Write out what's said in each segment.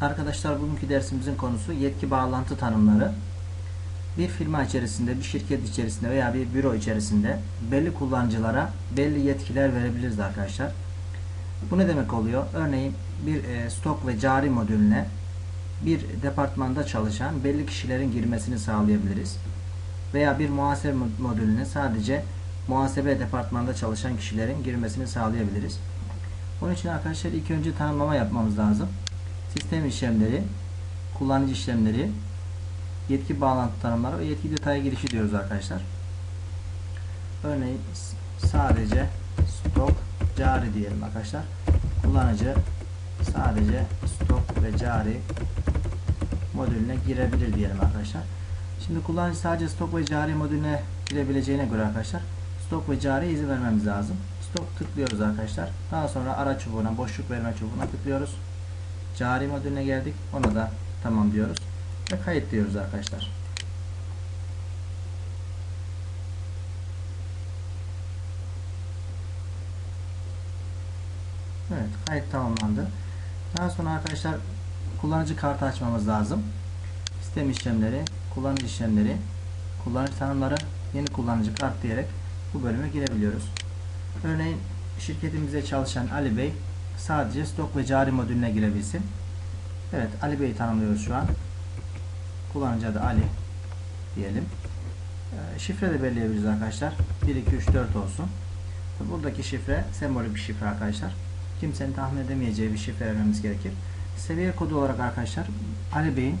Arkadaşlar bugünkü dersimizin konusu yetki bağlantı tanımları. Bir firma içerisinde, bir şirket içerisinde veya bir büro içerisinde belli kullanıcılara belli yetkiler verebiliriz arkadaşlar. Bu ne demek oluyor? Örneğin bir e, stok ve cari modülüne bir departmanda çalışan belli kişilerin girmesini sağlayabiliriz. Veya bir muhasebe modülüne sadece muhasebe departmanında çalışan kişilerin girmesini sağlayabiliriz. Bunun için arkadaşlar ilk önce tanımlama yapmamız lazım. Sistem işlemleri, kullanıcı işlemleri, yetki bağlantı tanımları ve yetki detaya girişi diyoruz arkadaşlar. Örneğin sadece stok cari diyelim arkadaşlar. Kullanıcı sadece stok ve cari modülüne girebilir diyelim arkadaşlar. Şimdi kullanıcı sadece stok ve cari modülüne girebileceğine göre arkadaşlar stok ve cari izin vermemiz lazım. Stok tıklıyoruz arkadaşlar. Daha sonra ara çubuğuna, boşluk verme çubuğuna tıklıyoruz. Cari modülüne geldik. Ona da tamam diyoruz. Ve kayıt diyoruz arkadaşlar. Evet, kayıt tamamlandı. Daha sonra arkadaşlar kullanıcı kartı açmamız lazım. Sistem işlemleri, kullanıcı işlemleri, kullanıcı tanımları, yeni kullanıcı kart diyerek bu bölüme girebiliyoruz. Örneğin şirketimize çalışan Ali Bey sadece stok ve cari modülüne girebilsin. Evet Ali Bey'i tanımlıyoruz şu an. Kullanıcı adı Ali diyelim. Ee, şifre de belirleyebiliriz arkadaşlar. 1, 2, 3, 4 olsun. Buradaki şifre sembolik bir şifre arkadaşlar. Kimsenin tahmin edemeyeceği bir şifre vermemiz gerekir. Seviye kodu olarak arkadaşlar Ali Bey'in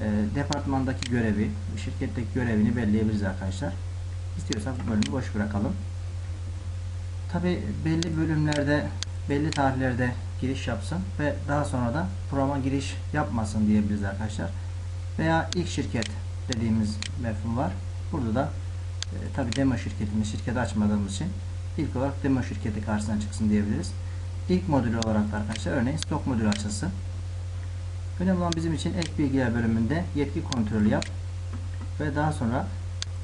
e, departmandaki görevi, şirketteki görevini belirleyebiliriz arkadaşlar. İstiyorsak bu bölümü boş bırakalım. Tabi belli bölümlerde, belli tarihlerde giriş yapsın ve daha sonra da programa giriş yapmasın diyebiliriz arkadaşlar. Veya ilk şirket dediğimiz mefhum var. Burada da e, tabi demo şirketimiz, şirket açmadığımız için ilk olarak demo şirketi karşısına çıksın diyebiliriz. İlk modülü olarak da arkadaşlar örneğin stok modülü açılsın. Önemli olan bizim için ek bilgiler bölümünde yetki kontrolü yap ve daha sonra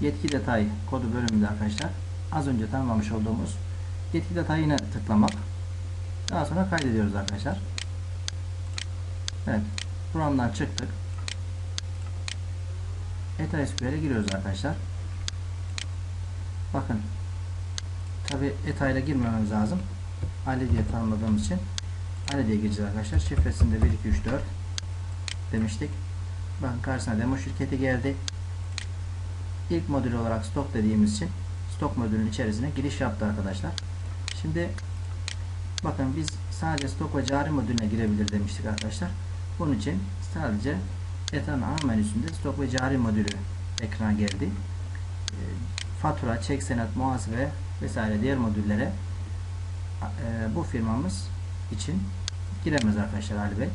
yetki detay kodu bölümünde arkadaşlar az önce tanımlamış olduğumuz yetki detayına tıklamak daha sonra kaydediyoruz arkadaşlar. Evet. Programdan çıktık. ETA SQL'e giriyoruz arkadaşlar. Bakın. Tabi ETA ile girmememiz lazım. Ali diye tanımladığımız için Ali diye gireceğiz arkadaşlar. Şifresinde 1 2 3 4 demiştik. Bakın karşısına demo şirketi geldi. İlk modül olarak stok dediğimiz için stok modülünün içerisine giriş yaptı arkadaşlar. Şimdi bakın biz sadece stok ve cari modülüne girebilir demiştik arkadaşlar. Bunun için sadece ETA'nın ana menüsünde stok ve cari modülü ekrana geldi. E, fatura, çek senat, muhasebe vesaire diğer modüllere e, bu firmamız için giremez arkadaşlar Ali Bey.